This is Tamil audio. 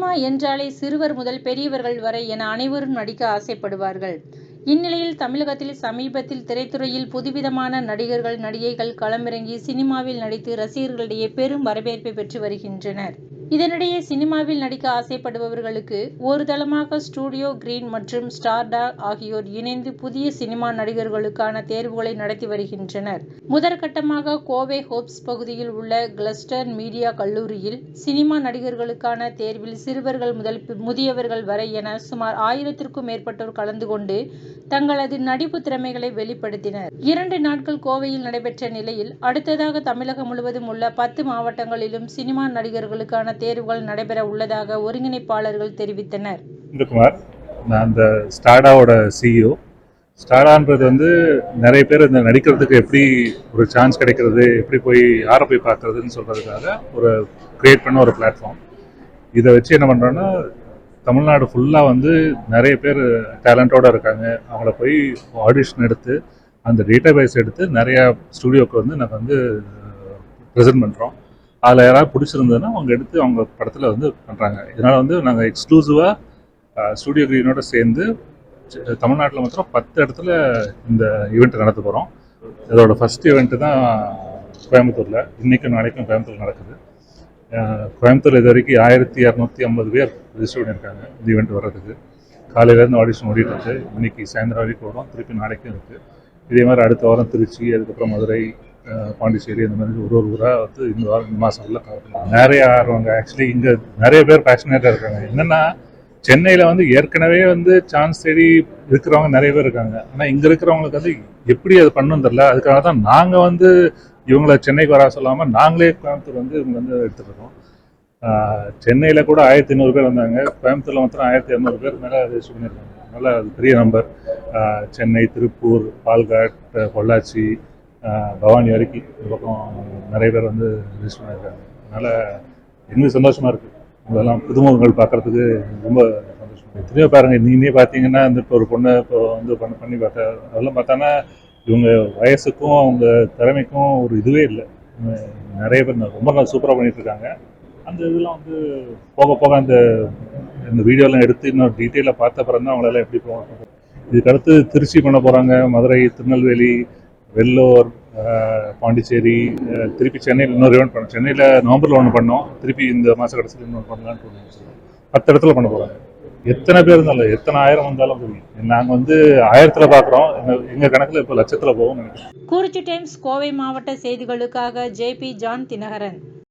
சினிமா என்றாலே சிறுவர் முதல் பெரியவர்கள் வரை என அனைவரும் நடிக்க ஆசைப்படுவார்கள். இந்நிலையில் தமிழகத்தில் சமீபத்தில் திரைத்துறையில் புதுவிதமான நடிகர்கள் நடிகைகள் களமிறங்கி சினிமாவில் நடித்து ரசிகர்களிடையே பெரும் வரவேற்பை பெற்று வருகின்றனர். இதனிடையே சினிமாவில் நடிக்க ஆசைப்படுபவர்களுக்கு ஒரு தளமாக ஸ்டுடியோ கிரீன் மற்றும் ஸ்டார்டா ஆகியோர் இணைந்து புதிய சினிமா நடிகர்களுக்கான தேர்வுகளை நடத்தி வருகின்றனர். முதற்கட்டமாக கோவை ஹோப்ஸ் பகுதியில் உள்ள கிளஸ்டர் மீடியா கல்லூரியில் சினிமா நடிகர்களுக்கான தேர்வில் சிறுவர்கள் முதல் முதியவர்கள் வரை என சுமார் ஆயிரத்திற்கும் மேற்பட்டோர் கலந்து கொண்டு தங்களது நடிப்பு திறமைகளை வெளிப்படுத்தினர். இரண்டு நாட்கள் கோவையில் நடைபெற்ற நிலையில் அடுத்ததாக தமிழகம் முழுவதும் உள்ள பத்து மாவட்டங்களிலும் சினிமா நடிகர்களுக்கான தேர்வுகள் நடைபெற உள்ளதாக ஒருங்கிணைப்பாளர்கள் தெரிவித்தனர். இந்துகுமார் நான் அந்த ஸ்டாடாவோட சிஇஓ ஸ்டாடான்றது வந்து நிறைய பேர் இந்த நடிக்கிறதுக்கு எப்படி ஒரு சான்ஸ் கிடைக்கிறது எப்படி போய் யாரை போய் பார்க்கறதுன்னு சொல்கிறதுக்காக ஒரு க்ரியேட் பண்ண ஒரு பிளாட்ஃபார்ம் இதை வச்சு என்ன பண்ணுறோன்னா தமிழ்நாடு ஃபுல்லாக வந்து நிறைய பேர் டேலண்ட்டோடு இருக்காங்க. அவங்கள போய் ஆடிஷன் எடுத்து அந்த டேட்டா பேஸ் எடுத்து நிறையா ஸ்டுடியோவுக்கு வந்து நாங்கள் வந்து ப்ரெசென்ட் பண்ணுறோம் அதில் யாராவது பிடிச்சிருந்ததுன்னா அவங்க எடுத்து அவங்க படத்தில் வந்து பண்ணுறாங்க இதனால் வந்து நாங்கள் எக்ஸ்க்ளூசிவாக ஸ்டூடியோ க்ரீனோட சேர்ந்து தமிழ்நாட்டில் மாத்திரம் பத்து இடத்துல இந்த ஈவெண்ட் நடத்த போகிறோம் இதோட ஃபஸ்ட் ஈவெண்ட்டு தான் கோயம்புத்தூரில். இன்றைக்கும் நாளைக்கும் கோயம்புத்தூர் நடக்குது. கோயம்புத்தூர் இது வரைக்கும் ஆயிரத்தி இரநூத்தி ஐம்பது பேர் ரிஜிஸ்டர் பண்ணியிருக்காங்க இந்த ஈவெண்ட் வர்றதுக்கு. காலையிலேருந்து ஆடிஷன் ஓடிட்டு இருக்கு. இன்னைக்கு சாயந்தரம் வரைக்கும் வரும். திருப்பி நாளைக்கும் இருக்குது இதே மாதிரி அடுத்த வாரம் திருச்சி அதுக்கப்புறம் மதுரை பாண்டிச்சேரி அந்த மாதிரி ஒரு ஒரு ஊராக வந்து இந்த வாரம் இந்த மாதங்களில் கவர் நிறைய ஆர்வங்க. ஆக்சுவலி இங்கே நிறைய பேர் பேஷனேட்டாக இருக்காங்க. என்னென்னா சென்னையில் வந்து ஏற்கனவே வந்து சான்ஸ் தேடி இருக்கிறவங்க நிறைய பேர் இருக்காங்க. ஆனால் இங்கே இருக்கிறவங்களுக்கு வந்து எப்படி அது பண்ணணும் தெரில அதுக்காக தான் நாங்கள் வந்து இவங்கள சென்னைக்கு வர சொல்லாமல் நாங்களே கோயம்புத்தூர் வந்து இவங்க வந்து எடுத்துருக்கோம் சென்னையில் கூட ஆயிரத்தி ஐநூறு பேர் வந்தாங்க. கோயம்புத்தூரில் மாத்திரம் ஆயிரத்தி இரநூறு பேர் மேலே அது பண்ணியிருக்காங்க அதனால் அது பெரிய நம்பர் சென்னை திருப்பூர் பால்காட் பொள்ளாச்சி பவானி வரைக்கும் இந்த பக்கம் நிறைய பேர் வந்து ரெஜிஸ்டர் பண்ணியிருக்காங்க. அதனால் எங்களுக்கு சந்தோஷமாக இருக்குது உங்களெல்லாம் புதுமுகங்கள் பார்க்குறதுக்கு ரொம்ப சந்தோஷமாக எத்தனையோ பாருங்கள் நீங்களே பார்த்தீங்கன்னா இந்த இப்போ ஒரு பொண்ணை இப்போ வந்து பண்ண பண்ணி பார்த்தா அதெல்லாம் பார்த்தோன்னா இவங்க வயசுக்கும் அவங்க திறமைக்கும் ஒரு இதுவே இல்லை. நிறைய பேர் ரொம்ப நல்லா சூப்பராக பண்ணிகிட்ருக்காங்க அந்த இதெல்லாம் வந்து போக போக அந்த இந்த வீடியோலாம் எடுத்து இன்னும் டீட்டெயிலாக பார்த்த அப்புறம் தான் அவங்களெல்லாம் எப்படி போவாங்க. இதுக்கடுத்து திருச்சி பண்ண போகிறாங்க மதுரை திருநெல்வேலி வெள்ளூர் பாண்டிச்சேரி திருப்பி சென்னையில் இன்னொரு ஈவெண்ட் பண்ணோம். சென்னையில் நவம்பரில் ஒன்று பண்ணோம். திருப்பி இந்த மாத கடைசியில் இன்னொன்று பண்ணலான்னு பத்து இடத்துல பண்ண போகிறாங்க எத்தனை பேர் இருந்தாலும் எத்தனை ஆயிரம் வந்தாலும் சரி. நாங்கள் வந்து ஆயிரத்தில் பார்க்குறோம் எங்கள் கணக்கில் இப்போ லட்சத்தில் போகும் நினைக்கிறேன் குறிச்சி டைம்ஸ் கோவை மாவட்ட செய்திகளுக்காக ஜே பி ஜான் தினகரன்.